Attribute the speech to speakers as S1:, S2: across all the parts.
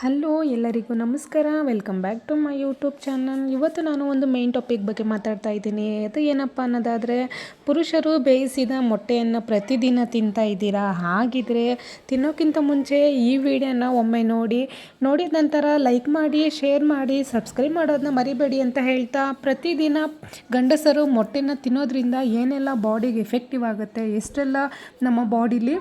S1: Hello ಎಲ್ಲರಿಗೂ ನಮಸ್ಕಾರ. Welcome back to my YouTube channel ಇವತ್ತು ನಾನು ಒಂದು ಮೈನ್ ಟಾಪಿಕ್ ಬಗ್ಗೆ ಮಾತಾಡ್ತಾ ಇದ್ದೀನಿ. ಅದು ಏನಪ್ಪ ಅನ್ನೋದಾದರೆ, ಪುರುಷರು ಬೇಯಿಸಿದ ಮೊಟ್ಟೆಯನ್ನು ಪ್ರತಿದಿನ ತಿಂತಾ ಇದ್ದೀರಾ? ಹಾಗಿದ್ರೆ ತಿನ್ನೋಕ್ಕಿಂತ ಮುಂಚೆ ಈ ವಿಡಿಯೋನ ಒಮ್ಮೆ ನೋಡಿ, ನೋಡಿದ ನಂತರ ಲೈಕ್ ಮಾಡಿ ಶೇರ್ ಮಾಡಿ ಸಬ್ಸ್ಕ್ರೈಬ್ ಮಾಡೋದನ್ನ ಮರಿಬೇಡಿ ಅಂತ ಹೇಳ್ತಾ, ಪ್ರತಿದಿನ ಗಂಡಸರು ಮೊಟ್ಟೆನ ತಿನ್ನೋದ್ರಿಂದ ಏನೆಲ್ಲ ಬಾಡಿಗೆ ಎಫೆಕ್ಟಿವ್ ಆಗುತ್ತೆ, ಎಷ್ಟೆಲ್ಲ ನಮ್ಮ ಬಾಡಿಲಿ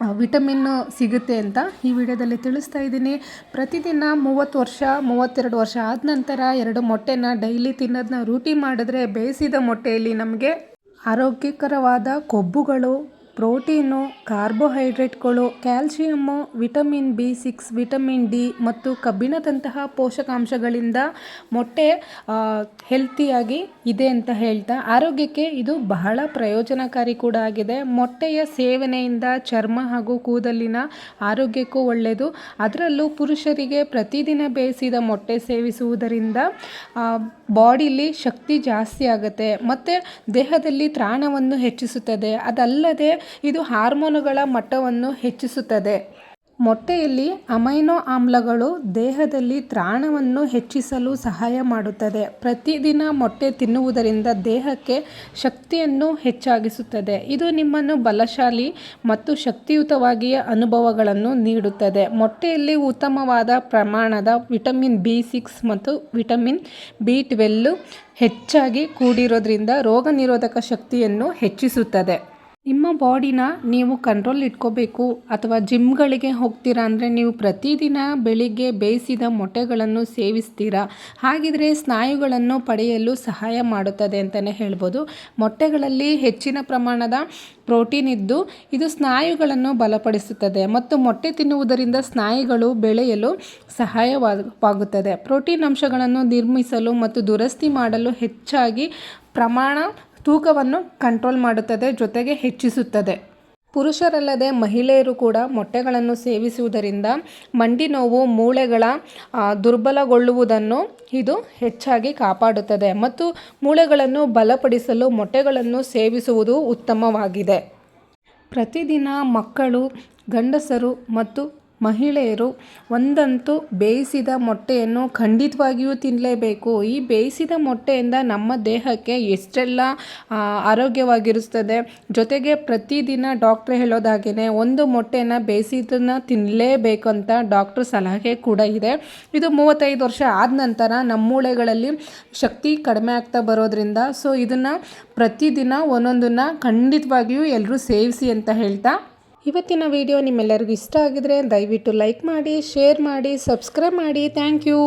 S1: ವಿಟಮಿನ್ ಸಿಗುತ್ತೆ ಅಂತ ಈ ವಿಡಿಯೋದಲ್ಲಿ ತಿಳಿಸ್ತಾ ಇದ್ದೀನಿ. ಪ್ರತಿದಿನ ಮೂವತ್ತು ವರ್ಷ, ಮೂವತ್ತೆರಡು ವರ್ಷ ಆದ ನಂತರ ಎರಡು ಮೊಟ್ಟೆನ ಡೈಲಿ ತಿನ್ನೋದನ್ನ ರೂಟಿ ಮಾಡಿದ್ರೆ ಬೇಯಿಸಿದ ಮೊಟ್ಟೆಯಲ್ಲಿ ನಮಗೆ ಆರೋಗ್ಯಕರವಾದ ಕೊಬ್ಬುಗಳು protein, ಕಾರ್ಬೋಹೈಡ್ರೇಟ್ಗಳು, calcium, vitamin B six, vitamin D ಮತ್ತು ಕಬ್ಬಿಣದಂತಹ ಪೋಷಕಾಂಶಗಳಿಂದ ಮೊಟ್ಟೆ ಹೆಲ್ತಿಯಾಗಿ ಇದೆ ಅಂತ ಹೇಳ್ತಾ, ಆರೋಗ್ಯಕ್ಕೆ ಇದು ಬಹಳ ಪ್ರಯೋಜನಕಾರಿ ಕೂಡ ಆಗಿದೆ. ಮೊಟ್ಟೆಯ ಸೇವನೆಯಿಂದ ಚರ್ಮ ಹಾಗೂ ಕೂದಲಿನ ಆರೋಗ್ಯಕ್ಕೂ ಒಳ್ಳೆಯದು ಅದರಲ್ಲೂ ಪುರುಷರಿಗೆ ಪ್ರತಿದಿನ ಬೇಯಿಸಿದ ಮೊಟ್ಟೆ ಸೇವಿಸುವುದರಿಂದ ಬಾಡಿಲಿ ಶಕ್ತಿ ಜಾಸ್ತಿ ಆಗುತ್ತೆ. ಮತ್ತು ದೇಹದಲ್ಲಿ ತ್ರಾಣವನ್ನು ಹೆಚ್ಚಿಸುತ್ತದೆ. ಅದಲ್ಲದೆ ಇದು ಹಾರ್ಮೋನುಗಳ ಮಟ್ಟವನ್ನು ಹೆಚ್ಚಿಸುತ್ತದೆ. ಮೊಟ್ಟೆಯಲ್ಲಿ ಅಮೈನೋ ಆಮ್ಲಗಳು ದೇಹದಲ್ಲಿ ತ್ರಾಣವನ್ನು ಹೆಚ್ಚಿಸಲು ಸಹಾಯ ಮಾಡುತ್ತದೆ. ಪ್ರತಿದಿನ ಮೊಟ್ಟೆ ತಿನ್ನುವುದರಿಂದ ದೇಹಕ್ಕೆ ಶಕ್ತಿಯನ್ನು ಹೆಚ್ಚಾಗಿಸುತ್ತದೆ. ಇದು ನಿಮ್ಮನ್ನು ಬಲಶಾಲಿ ಮತ್ತು ಶಕ್ತಿಯುತವಾಗಿಯ ಅನುಭವಗಳನ್ನು ನೀಡುತ್ತದೆ. ಮೊಟ್ಟೆಯಲ್ಲಿ ಉತ್ತಮವಾದ ಪ್ರಮಾಣದ ವಿಟಮಿನ್ ಬಿ ಸಿಕ್ಸ್ ಮತ್ತು ವಿಟಮಿನ್ ಬಿ ಟ್ವೆಲ್ಲು ಹೆಚ್ಚಾಗಿ ಕೂಡಿರೋದ್ರಿಂದ ರೋಗ ನಿರೋಧಕ ಶಕ್ತಿಯನ್ನು ಹೆಚ್ಚಿಸುತ್ತದೆ. ನಿಮ್ಮ ಬಾಡಿನ ನೀವು ಕಂಟ್ರೋಲ್ ಇಟ್ಕೋಬೇಕು ಅಥವಾ ಜಿಮ್ಗಳಿಗೆ ಹೋಗ್ತೀರಾ ಅಂದರೆ ನೀವು ಪ್ರತಿದಿನ ಬೆಳಿಗ್ಗೆ ಬೇಯಿಸಿದ ಮೊಟ್ಟೆಗಳನ್ನು ಸೇವಿಸ್ತೀರಾ? ಹಾಗಿದ್ರೆ ಸ್ನಾಯುಗಳನ್ನು ಪಡೆಯಲು ಸಹಾಯ ಮಾಡುತ್ತದೆ ಅಂತಲೇ ಹೇಳ್ಬೋದು. ಮೊಟ್ಟೆಗಳಲ್ಲಿ ಹೆಚ್ಚಿನ ಪ್ರಮಾಣದ ಪ್ರೋಟೀನ್ ಇದ್ದು ಇದು ಸ್ನಾಯುಗಳನ್ನು ಬಲಪಡಿಸುತ್ತದೆ ಮತ್ತು ಮೊಟ್ಟೆ ತಿನ್ನುವುದರಿಂದ ಸ್ನಾಯುಗಳು ಬೆಳೆಯಲು ಸಹಾಯವಾಗುತ್ತದೆ. ಪ್ರೋಟೀನ್ ಅಂಶಗಳನ್ನು ನಿರ್ಮಿಸಲು ಮತ್ತು ದುರಸ್ತಿ ಮಾಡಲು ಹೆಚ್ಚಾಗಿ ಪ್ರಮಾಣ ತೂಕವನ್ನು ಕಂಟ್ರೋಲ್ ಮಾಡುತ್ತದೆ, ಜೊತೆಗೆ ಹೆಚ್ಚಿಸುತ್ತದೆ. ಪುರುಷರಲ್ಲದೆ ಮಹಿಳೆಯರು ಕೂಡ ಮೊಟ್ಟೆಗಳನ್ನು ಸೇವಿಸುವುದರಿಂದ ಮಂಡಿ ನೋವು, ಮೂಳೆಗಳ ದುರ್ಬಲಗೊಳ್ಳುವುದನ್ನು ಇದು ಹೆಚ್ಚಾಗಿ ಕಾಪಾಡುತ್ತದೆ ಮತ್ತು ಮೂಳೆಗಳನ್ನು ಬಲಪಡಿಸಲು ಮೊಟ್ಟೆಗಳನ್ನು ಸೇವಿಸುವುದು ಉತ್ತಮವಾಗಿದೆ. ಪ್ರತಿದಿನ ಮಕ್ಕಳು, ಗಂಡಸರು ಮತ್ತು ಮಹಿಳೆಯರು ಒಂದಂತೂ ಬೇಯಿಸಿದ ಮೊಟ್ಟೆಯನ್ನು ಖಂಡಿತವಾಗಿಯೂ ತಿನ್ನಲೇಬೇಕು ಈ ಬೇಯಿಸಿದ ಮೊಟ್ಟೆಯಿಂದ ನಮ್ಮ ದೇಹಕ್ಕೆ ಎಷ್ಟೆಲ್ಲ ಆರೋಗ್ಯವಾಗಿರುತ್ತದೆ. ಜೊತೆಗೆ ಪ್ರತಿದಿನ ಡಾಕ್ಟ್ರ್ ಹೇಳೋದಾಗೇ ಒಂದು ಮೊಟ್ಟೆಯನ್ನು ಬೇಯಿಸಿದನ್ನು ತಿನ್ನಲೇಬೇಕು ಅಂತ ಡಾಕ್ಟ್ರ್ ಸಲಹೆ ಕೂಡ ಇದೆ. ಇದು ಮೂವತ್ತೈದು ವರ್ಷ ಆದ ನಂತರ ನಮ್ಮ ಮೂಳೆಗಳಲ್ಲಿ ಶಕ್ತಿ ಕಡಿಮೆ ಆಗ್ತಾ ಬರೋದ್ರಿಂದ, ಸೊ ಇದನ್ನು ಪ್ರತಿದಿನ ಒಂದೊಂದನ್ನು ಖಂಡಿತವಾಗಿಯೂ ಎಲ್ಲರೂ ಸೇವಿಸಿ ಅಂತ ಹೇಳ್ತಾ ಇವತ್ತಿನ ವಿಡಿಯೋ ನಿಮ್ಮೆಲ್ಲರಿಗೂ ಇಷ್ಟ ಆಗಿದ್ರೆ ದಯವಿಟ್ಟು ಲೈಕ್ ಮಾಡಿ ಶೇರ್ ಮಾಡಿ ಸಬ್ಸ್ಕ್ರೈಬ್ ಮಾಡಿ. Thank you.